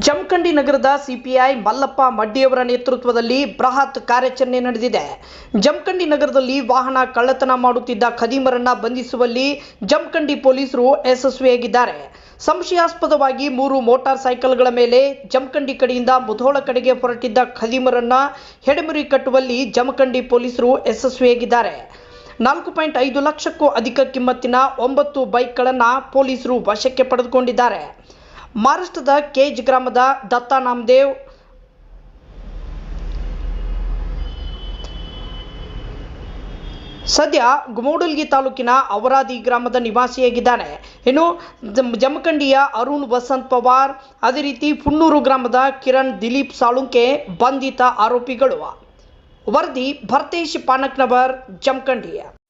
ಜಮಖಂಡಿ ನಗರದ ಸಿಪಿಐ ಮಲ್ಲಪ್ಪ ಮಡ್ಡಿಯವರ ನೇತೃತ್ವದಲ್ಲಿ ಬೃಹತ್ ಕಾರ್ಯಾಚರಣೆ ನಡೆದಿದೆ. ಜಮಖಂಡಿ ನಗರದಲ್ಲಿ ವಾಹನ ಕಳ್ಳತನ ಮಾಡುತ್ತಿದ್ದ ಖದೀಮರನ್ನ ಬಂಧಿಸುವಲ್ಲಿ ಜಮಖಂಡಿ ಪೊಲೀಸರು ಯಶಸ್ವಿಯಾಗಿದ್ದಾರೆ. ಸಂಶಯಾಸ್ಪದವಾಗಿ ಮೂರು ಮೋಟಾರ್ ಸೈಕಲ್ಗಳ ಮೇಲೆ ಜಮಖಂಡಿ ಕಡೆಯಿಂದ ಮುಧೋಳ ಕಡೆಗೆ ಹೊರಟಿದ್ದ ಖದೀಮರನ್ನ ಹೆಡೆಮುರಿ ಕಟ್ಟುವಲ್ಲಿ ಜಮಖಂಡಿ ಪೊಲೀಸರು ಯಶಸ್ವಿಯಾಗಿದ್ದಾರೆ. ನಾಲ್ಕು ಪಾಯಿಂಟ್ ಐದು ಲಕ್ಷಕ್ಕೂ ಅಧಿಕ ಕಿಮ್ಮತ್ತಿನ ಒಂಬತ್ತು ಬೈಕ್ಗಳನ್ನು ಪೊಲೀಸರು ವಶಕ್ಕೆ ಪಡೆದುಕೊಂಡಿದ್ದಾರೆ. ಮಹಾರಾಷ್ಟ್ರದ ಕೇಜ್ ಗ್ರಾಮದ ದತ್ತ ನಾಮದೇವ್ ಸದ್ಯ ಗುಮೋಡಲ್ಗಿ ತಾಲೂಕಿನ ಅವರಾದಿ ಗ್ರಾಮದ ನಿವಾಸಿಯಾಗಿದ್ದಾನೆ. ಇನ್ನು ಜಮ್- ಜಮಖಂಡಿಯ ಅರುಣ್ ವಸಂತ್ ಪವಾರ್, ಅದೇ ರೀತಿ ಪುನ್ನೂರು ಗ್ರಾಮದ ಕಿರಣ್ ದಿಲೀಪ್ ಸಾಳುಂಕೆ ಬಂಧಿತ ಆರೋಪಿಗಳು. ವರದಿ ಭರ್ತೇಶ್ ಪಾನಕ್ನವರ್ ಜಮಖಂಡಿ